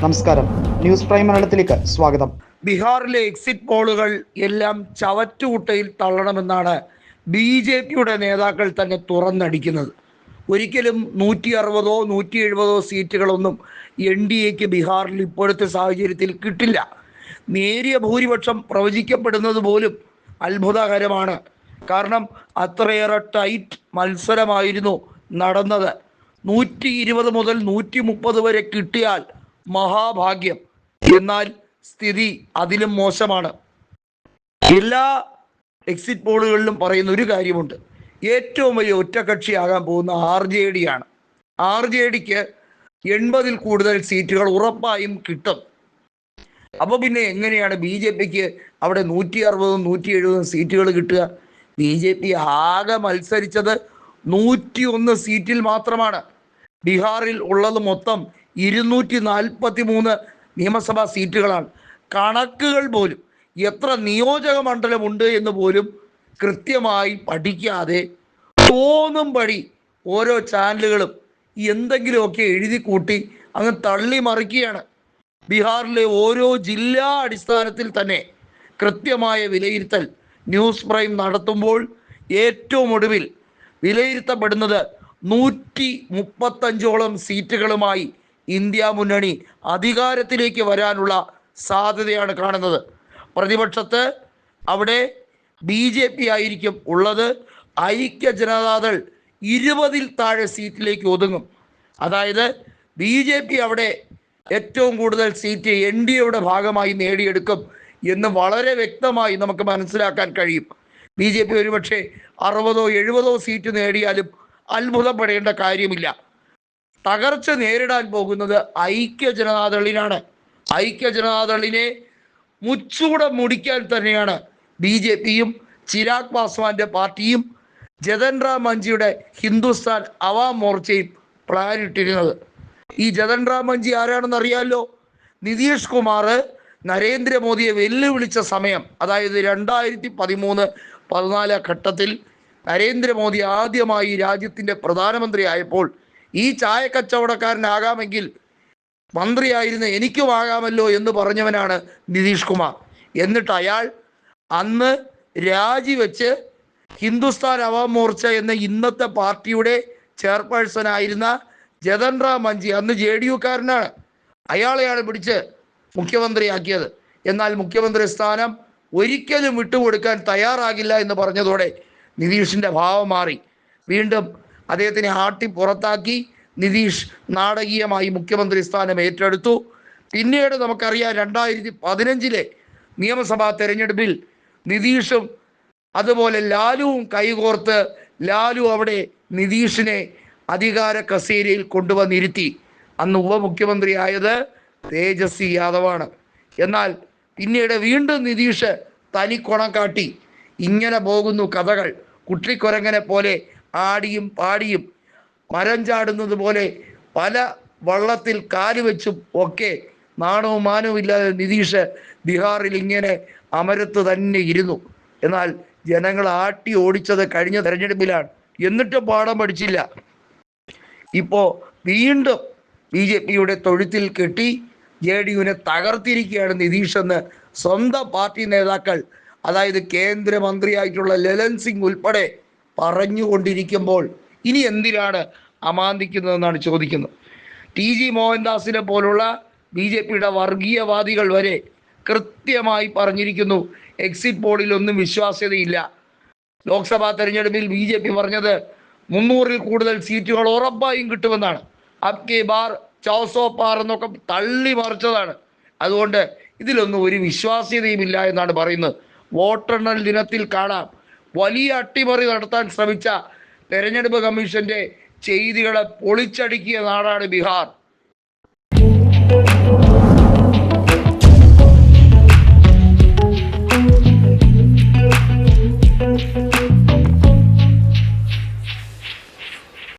നമസ്കാരം. News prime മലയാളത്തിലേക്ക് സ്വാഗതം. ബീഹാറിലെ എക്സിറ്റ് പോളുകൾ എല്ലാം ചവറ്റുകുട്ടയിൽ തള്ളണമെന്നാണ് ബി ജെ പിയുടെ നേതാക്കൾ തന്നെ തുറന്നടിക്കുന്നത്. ഒരിക്കലും നൂറ്റി അറുപതോ നൂറ്റി എഴുപതോ സീറ്റുകളൊന്നും എൻ ഡി എക്ക് ബീഹാറിൽ ഇപ്പോഴത്തെ സാഹചര്യത്തിൽ കിട്ടില്ല. നേരിയ ഭൂരിപക്ഷം പ്രവചിക്കപ്പെടുന്നത് പോലും അത്ഭുതകരമാണ്. കാരണം അത്രയേറെ ടൈറ്റ് മത്സരമായിരുന്നു നടന്നത്. നൂറ്റി ഇരുപത് മുതൽ നൂറ്റി മുപ്പത് വരെ കിട്ടിയാൽ മഹാഭാഗ്യം. എന്നാൽ സ്ഥിതി അതിലും മോശമാണ്. എല്ലാ എക്സിറ്റ് പോളുകളിലും പറയുന്ന ഒരു കാര്യമുണ്ട്. ഏറ്റവും വലിയ ഒറ്റക്കക്ഷിയാകാൻ പോകുന്ന ആർ ജെ ഡി ആണ്. ആർ ജെ ഡിക്ക് എൺപതിൽ കൂടുതൽ സീറ്റുകൾ ഉറപ്പായും കിട്ടും. അപ്പോൾ പിന്നെ എങ്ങനെയാണ് ബി ജെ പിക്ക് അവിടെ നൂറ്റി അറുപതും നൂറ്റി എഴുപതും സീറ്റുകൾ കിട്ടുക? ബി ജെ പി ആകെ മത്സരിച്ചത് നൂറ്റി ഒന്ന് സീറ്റിൽ മാത്രമാണ്. ബീഹാറിൽ ഉള്ളത് മൊത്തം ഇരുന്നൂറ്റി നാൽപ്പത്തി മൂന്ന് നിയമസഭാ സീറ്റുകളാണ്. കണക്കുകൾ പോലും എത്ര നിയോജക മണ്ഡലമുണ്ട് എന്ന് പോലും കൃത്യമായി പഠിക്കാതെ തോന്നും പടി ഓരോ ചാനലുകളും എന്തെങ്കിലുമൊക്കെ എഴുതി കൂട്ടി അങ്ങ് തള്ളി മറിക്കുകയാണ്. ബീഹാറിലെ ഓരോ ജില്ലാ അടിസ്ഥാനത്തിൽ തന്നെ കൃത്യമായ വിലയിരുത്തൽ ന്യൂസ് പ്രൈം നടത്തുമ്പോൾ ഏറ്റവും ഒടുവിൽ വിലയിരുത്തപ്പെടുന്നത് നൂറ്റി മുപ്പത്തഞ്ചോളം സീറ്റുകളുമായി ഇന്ത്യ മുന്നണി അധികാരത്തിലേക്ക് വരാനുള്ള സാധ്യതയാണ് കാണുന്നത്. പ്രതിപക്ഷത്ത് അവിടെ ബി ജെ പി ആയിരിക്കും ഉള്ളത്. ഐക്യ ജനതാദൾ ഇരുപതിൽ താഴെ സീറ്റിലേക്ക് ഒതുങ്ങും. അതായത് ബി ജെ പി അവിടെ ഏറ്റവും കൂടുതൽ സീറ്റ് എൻ ഡി എയുടെ ഭാഗമായി നേടിയെടുക്കും എന്ന് വളരെ വ്യക്തമായി നമുക്ക് മനസ്സിലാക്കാൻ കഴിയും. ബി ജെ പി ഒരുപക്ഷെ അറുപതോ എഴുപതോ സീറ്റ് നേടിയാലും അത്ഭുതപ്പെടേണ്ട കാര്യമില്ല. തകർച്ച നേരിടാൻ പോകുന്നത് ഐക്യ ജനതാദളിനാണ്. ഐക്യ ജനതാദളിനെ മുച്ചൂടെ മുടിക്കാൻ തന്നെയാണ് ബി ജെ പിയും ചിരാഗ് പാസ്വാന്റെ പാർട്ടിയും ജതൻ റാം ഹിന്ദുസ്ഥാൻ അവാം മോർച്ചയും പ്ലാൻ ഇട്ടിരുന്നത് ഈ ജതൻ റാം ആരാണെന്ന് അറിയാമല്ലോ നിതീഷ് കുമാർ നരേന്ദ്രമോദിയെ വെല്ലുവിളിച്ച സമയം. അതായത് രണ്ടായിരത്തി പതിമൂന്ന് പതിനാല് ഘട്ടത്തിൽ നരേന്ദ്രമോദി ആദ്യമായി രാജ്യത്തിന്റെ പ്രധാനമന്ത്രി ആയപ്പോൾ ഈ ചായ കച്ചവടക്കാരനാകാമെങ്കിൽ മന്ത്രിയായിരുന്ന എനിക്കും ആകാമല്ലോ എന്ന് പറഞ്ഞവനാണ് നിതീഷ് കുമാർ. എന്നിട്ട് അയാൾ അന്ന് രാജിവെച്ച് ഹിന്ദുസ്ഥാൻ അവാം മോർച്ച എന്ന ഇന്നത്തെ പാർട്ടിയുടെ ചെയർപേഴ്സൺ ആയിരുന്ന ജതൻ റാം മഞ്ചി അന്ന് ജെ ഡി യുക്കാരനാണ്. അയാളെയാണ് പിടിച്ച് മുഖ്യമന്ത്രിയാക്കിയത്. എന്നാൽ മുഖ്യമന്ത്രി സ്ഥാനം ഒരിക്കലും വിട്ടുകൊടുക്കാൻ തയ്യാറാകില്ല എന്ന് പറഞ്ഞതോടെ നിതീഷിന്റെ ഭാവം മാറി. വീണ്ടും അദ്ദേഹത്തിനെ ആട്ടി പുറത്താക്കി നിതീഷ് നാടകീയമായി മുഖ്യമന്ത്രി സ്ഥാനം ഏറ്റെടുത്തു. പിന്നീട് നമുക്കറിയാം രണ്ടായിരത്തി പതിനഞ്ചിലെ നിയമസഭാ തെരഞ്ഞെടുപ്പിൽ നിതീഷും അതുപോലെ ലാലുവും കൈകോർത്ത് ലാലു അവിടെ നിതീഷിനെ അധികാര കസേരയിൽ കൊണ്ടുവന്നിരുത്തി. അന്ന് ഉപമുഖ്യമന്ത്രിയായത് തേജസ്വി യാദവാണ്. എന്നാൽ പിന്നീട് വീണ്ടും നിതീഷ് തനിക്കൊണം കാട്ടി. ഇങ്ങനെ പോകുന്നു കഥകൾ. കുട്ടിക്കൊരങ്ങനെ പോലെ ആടിയും പാടിയും മരം ചാടുന്നത് പോലെ പല വള്ളത്തിൽ കാൽ വെച്ചും ഒക്കെ നാണവും മാനവും ഇല്ലാതെ നിതീഷ് ബീഹാറിൽ ഇങ്ങനെ അമരത്ത് തന്നെ ഇരുന്നു. എന്നാൽ ജനങ്ങൾ ആട്ടി ഓടിച്ചത് കഴിഞ്ഞ തെരഞ്ഞെടുപ്പിലാണ്. എന്നിട്ടും പാഠം പഠിച്ചില്ല. ഇപ്പോൾ വീണ്ടും ബി ജെ പിയുടെ തൊഴുത്തിൽ കെട്ടി ജെ ഡി യുവിനെ തകർത്തിരിക്കുകയാണ് നിതീഷ് എന്ന് സ്വന്തം പാർട്ടി നേതാക്കൾ അതായത് കേന്ദ്രമന്ത്രിയായിട്ടുള്ള ലലൻ സിംഗ് ഉൾപ്പെടെ പറഞ്ഞുകൊണ്ടിരിക്കുമ്പോൾ ഇനി എന്തിനാണ് അമാന്തിക്കുന്നതെന്നാണ് ചോദിക്കുന്നത്. ടി ജി മോഹൻദാസിനെ പോലുള്ള ബി ജെ പിയുടെ വർഗീയവാദികൾ വരെ കൃത്യമായി പറഞ്ഞിരിക്കുന്നു. എക്സിറ്റ് പോളിലൊന്നും വിശ്വാസ്യതയില്ല. ലോക്സഭാ തെരഞ്ഞെടുപ്പിൽ ബി ജെ പി പറഞ്ഞത് മുന്നൂറിൽ കൂടുതൽ സീറ്റുകൾ ഉറപ്പായും കിട്ടുമെന്നാണ്. അബ് കെ ബാർ ചൗസോ പാർ എന്നൊക്കെ തള്ളി മറിച്ചതാണ്. അതുകൊണ്ട് ഇതിലൊന്നും ഒരു വിശ്വാസ്യതയുമില്ല എന്നാണ് പറയുന്നത്. വോട്ടെണ്ണൽ ദിനത്തിൽ കാണാം. വലിയ അട്ടിമറി നടത്താൻ ശ്രമിച്ച തെരഞ്ഞെടുപ്പ് കമ്മീഷന്റെ ചെയ്തികളെ പൊളിച്ചടുക്കിയ നാടാണ് ബീഹാർ.